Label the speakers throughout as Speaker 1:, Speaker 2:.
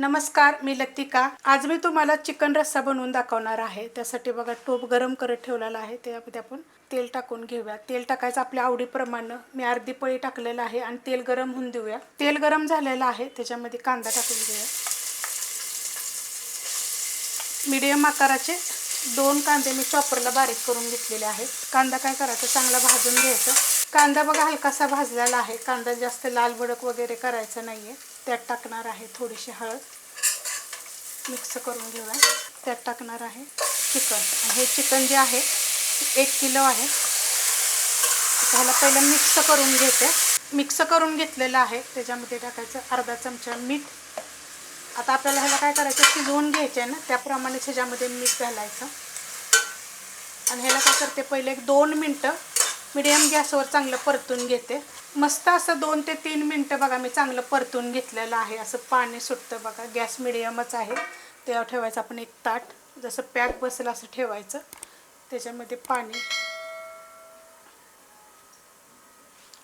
Speaker 1: नमस्कार मी लतिका. आज मी तुम्हाला चिकन रस्सा बनवून दाखवणार आहे. त्यासाठी बघा टोप गरम करत ठेवलेला आहे. त्यामध्ये आपण तेल टाकून घेऊया. तेल टाकायचं आपल्या आवडीप्रमाणे. मी अर्धी पळी टाकलेलं आहे आणि तेल गरम होऊन देऊया. तेल गरम झालेलं आहे. त्याच्यामध्ये कांदा टाकून घेऊया. मीडियम आकाराचे दोन कांदे मी चॉपरला बारीक करून घेतलेले आहेत. कांदा काय करायचं? चांगला भाजून घ्यायचं. कांदा बघा हलकासा भाजलेला आहे. कांदा जास्त लाल भडक वगैरे करायचं आहे त्यात टाकणार आहे थोडीशी हळद. मिक्स करून घेऊया. त्यात टाकणार आहे चिकन. हे चिकन जे आहे एक किलो आहे. आता ह्याला पहिलं मिक्स करून घेते. मिक्स करून घेतलेलं आहे. त्याच्यामध्ये टाकायचं अर्धा चमचा मीठ. आता आपल्याला ह्याला काय करायचं? शिजवून घ्यायचं आहे ना त्याप्रमाणे ह्याच्यामध्ये मीठ घालायचं. आणि ह्याला काय करते? पहिले एक दोन मिनटं मिडियम गॅसवर चांगलं परतून घेते. मस्त असं दोन ते तीन मिनटं बघा मी चांगलं परतून घेतलेलं आहे. असं पाणी सुटतं बघा. गॅस मिडियमच आहे. त्यावर ठेवायचं आपण एक ताट. जसं पॅक बसेल असं ठेवायचं. त्याच्यामध्ये पाणी.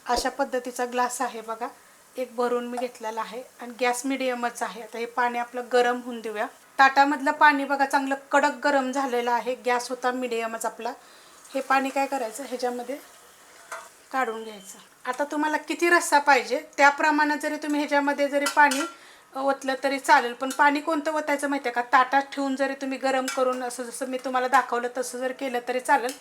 Speaker 1: अशा पद्धतीचा ग्लास आहे बघा. एक भरून मी घेतलेला आहे. आणि गॅस मिडियमच आहे. आता हे पाणी आपलं गरम होऊन देऊया. ताटामधलं पाणी बघा चांगलं कडक गरम झालेलं आहे. गॅस होता मिडियमच आपला. हे पाणी काय करायचं? ह्याच्यामध्ये काढून घ्यायचं. आता तुम्हाला किती रस्सा पाहिजे? त्याप्रमाणे जरी तुम्ही ह्याच्यामध्ये जरी पाणी ओतलं तरी चालेल. पण पाणी कोणतं ओतायचं माहिती आहे का? ताटात ठेवून जरी तुम्ही गरम करून असं जसं मी तुम्हाला दाखवलं तसं जर केलं तरी चालेल.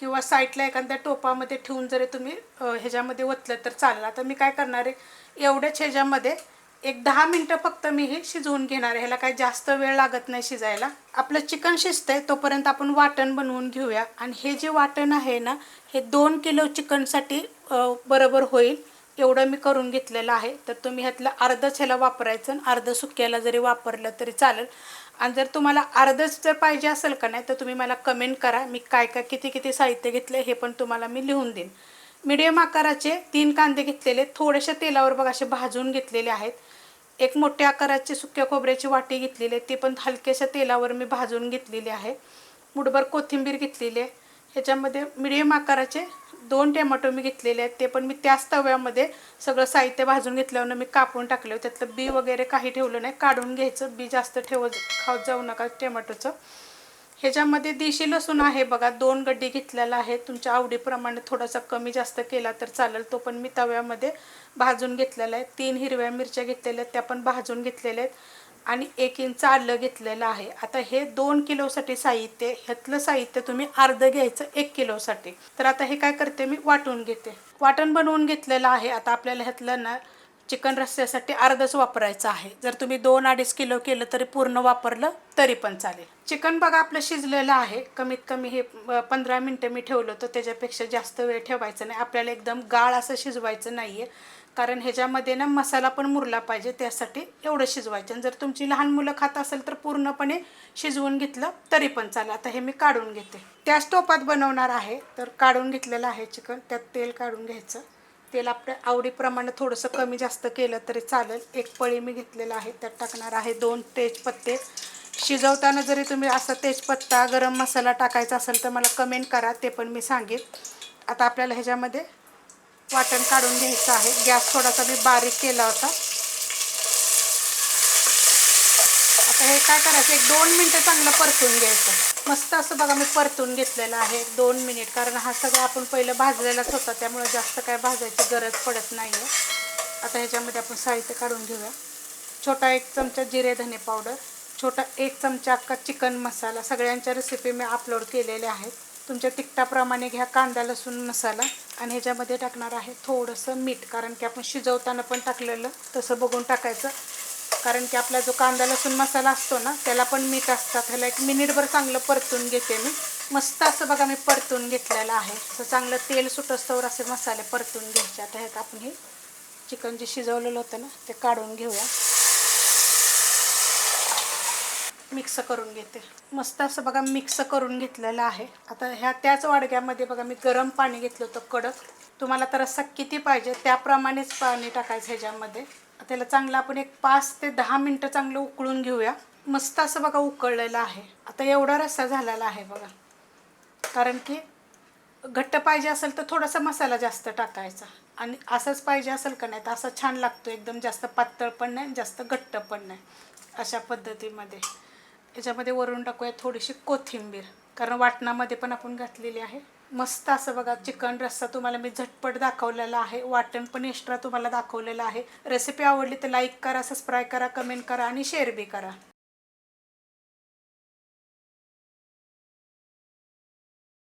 Speaker 1: किंवा साईडला एखाद्या टोपामध्ये ठेवून जरी तुम्ही ह्याच्यामध्ये ओतलं तर चालेल. आता मी काय करणार आहे? एवढ्याच ह्याच्यामध्ये एक दहा मिनटं फक्त मी हे शिजवून घेणार आहे. ह्याला काही जास्त वेळ लागत नाही शिजायला. आपलं चिकन शिजतंय तोपर्यंत आपण वाटण बनवून घेऊया. आणि हे जे वाटण आहे ना हे दोन किलो चिकनसाठी बरोबर होईल. एवढं मी करून घेतलेलं आहे. तर तुम्ही ह्यातलं अर्धच ह्याला वापरायचं आणि अर्ध सुक्याला जरी वापरलं तरी चालेल. आणि जर तुम्हाला अर्धच जर पाहिजे असेल का नाही तर तुम्ही मला कमेंट करा. मी काय काय किती किती साहित्य घेतलं हे पण तुम्हाला मी लिहून देईन. मिडियम आकाराचे तीन कांदे घेतलेले थोडेसे तेलावर बघा असे भाजून घेतलेले आहेत. एक मोठ्या आकाराची सुक्या खोबऱ्याची वाटी घेतलेली आहे ती पण हलक्याशा तेलावर मी भाजून घेतलेली आहे. मुठभर कोथिंबीर घेतलेली आहे. ह्याच्यामध्ये मिडियम आकाराचे दोन टेमॅटो मी घेतलेले आहेत. ते पण मी त्याच तव्यामध्ये सगळं साहित्य भाजून घेतल्यावर मी कापून टाकले. त्यातलं बी वगैरे काही ठेवलं नाही. काढून घ्यायचं. बी जास्त ठेवत खात जाऊ नका टेमॅटोचं ह्याच्यामध्ये देशी लसूण आहे बघा दोन गड्डी घेतलेला आहे. तुमच्या आवडीप्रमाणे थोडासा कमी जास्त केला तर चालेल. तो पण मी तव्यामध्ये भाजून घेतलेला आहे. तीन हिरव्या मिरच्या घेतलेल्या आहेत त्या पण भाजून घेतलेल्या आहेत. आणि एक इंच आलं घेतलेलं आहे. आता हे दोन किलोसाठी साहित्य ह्यातलं साहित्य तुम्ही अर्ध घ्यायचं एक किलोसाठी. तर आता हे काय करते मी वाटून घेते. वाटण बनवून घेतलेलं आहे. आता आपल्याला ह्यातलं ना चिकन रस्स्यासाठी अर्धच वापरायचं आहे. जर तुम्ही दोन अडीच किलो केलं तरी पूर्ण वापरलं तरी पण चालेल. चिकन बघा आपलं शिजलेलं आहे. कमीत कमी हे पंधरा मिनटं मी ठेवलं होतं. त्याच्यापेक्षा जास्त वेळ ठेवायचं नाही. आपल्याला एकदम गाळ असं शिजवायचं नाही आहे कारण ह्याच्यामध्ये ना मसाला पण मुरला पाहिजे. त्यासाठी एवढं शिजवायचं. आणि जर तुमची लहान मुलं खात असेल तर पूर्णपणे शिजवून घेतलं तरी पण चालेल. आता हे मी काढून घेते. त्याच टोपात बनवणार आहे. तर काढून घेतलेलं आहे चिकन. त्यात तेल काढून घ्यायचं. तेल आपल्या आवडीप्रमाणे थोडंसं कमी जास्त केलं तरी चालेल. एक पळी मी घेतलेलं आहे त्यात टाकणार आहे दोन तेजपत्ते. शिजवताना जरी तुम्ही असा तेजपत्ता गरम मसाला टाकायचा असेल तर मला कमेंट करा ते पण मी सांगेन. आता आपल्याला ह्याच्यामध्ये वाटण काढून घ्यायचं आहे. गॅस थोडासा मी बारीक केला होता. आता हे काय करायचं? एक दोन मिनटं चांगलं परतून घ्यायचं. मस्त असं बघा मी परतून घेतलेलं आहे एक दोन मिनिट. कारण हा सगळं आपण पहिलं भाजलेलाच होता त्यामुळे जास्त काय भाजायची गरज पडत नाही आहे आता ह्याच्यामध्ये आपण साहित्य काढून घेऊया. छोटा एक चमचा जिरे धने पावडर छोटा एक चमचा अख्खा चिकन मसाला. सगळ्यांच्या रेसिपी मी अपलोड केलेल्या आहेत. तुमच्या तिखटाप्रमाणे घ्या कांदा लसूण मसाला. आणि ह्याच्यामध्ये टाकणार आहे थोडंसं मीठ कारण की आपण शिजवताना पण टाकलेलं तसं बघून टाकायचं. कारण की आपला जो कांदा लसूण मसाला असतो ना त्याला पण मीठ असतात. ह्याला एक मिनिटभर चांगलं परतून घेते मी. मस्त असं बघा मी परतून घेतलेलं आहे. असं चांगलं तेल सुटस्तवर असे मसाले परतून घ्यायचे. आता ह्यात आपण हे चिकन जे शिजवलेलं होतं ना ते काढून घेऊया. मिक्स करून घेते. मस्त असं बघा मिक्स करून घेतलेलं आहे. आता ह्या त्याच वाडग्यामध्ये बघा मी गरम पाणी घेतलं होतं कडक. तुम्हाला तर रस्सा किती पाहिजे त्याप्रमाणेच पाणी टाकायचं ह्याच्यामध्ये. त्याला चांगलं आपण एक पाच ते दहा मिनटं चांगलं उकळून घेऊया. मस्त असं बघा उकळलेलं आहे. आता एवढा रस्सा झालेला आहे बघा. कारण की घट्ट पाहिजे असेल तर थोडासा मसाला जास्त टाकायचा. आणि असंच पाहिजे असेल का नाही तर असं छान लागतो. एकदम जास्त पातळ पण नाही जास्त घट्ट पण नाही. अशा पद्धतीमध्ये. याच्यामध्ये वरून टाकूया थोडीशी कोथिंबीर. कारण वाटणामध्ये पण आपण घातलेली आहे. मस्त असं बघा चिकन रस्सा तुम्हाला मी झटपट दाखवलेला आहे. वाटण पण एक्स्ट्रा तुम्हाला दाखवलेलं आहे. रेसिपी आवडली तर लाईक करा सबस्क्राईब करा कमेंट करा आणि शेअर बी करा.